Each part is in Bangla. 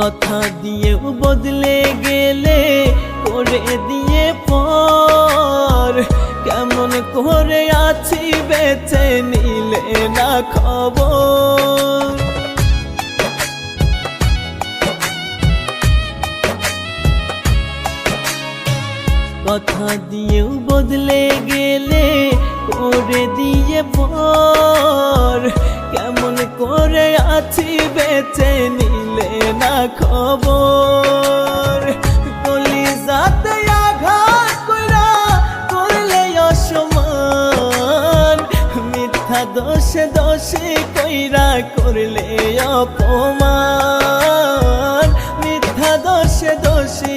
কথা দিয়েও বদলে গেলে, করে দিয়ে পর। কেমন করে আছি বেঁচে নিলে না খবর? কথা দিয়েও বদলে গেলে, করে দিয়ে পর। কেমন করে আছি বেঁচে না খবর। গলি যাতে আঘাত কইরা করলে অসমান মিথ্যা দোষে দোষে কইরা করলে অপমান। মিথ্যা দোষে দোষী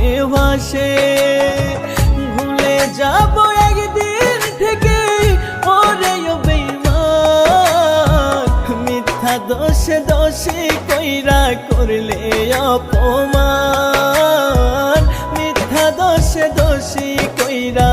ভাসে ভুলে যাব একদিন থেকে। ওরে ও বেঈমান মিথ্যা দোষে দোষে কইরা করলে অপমান। মিথ্যা দোষে দোষী কইরা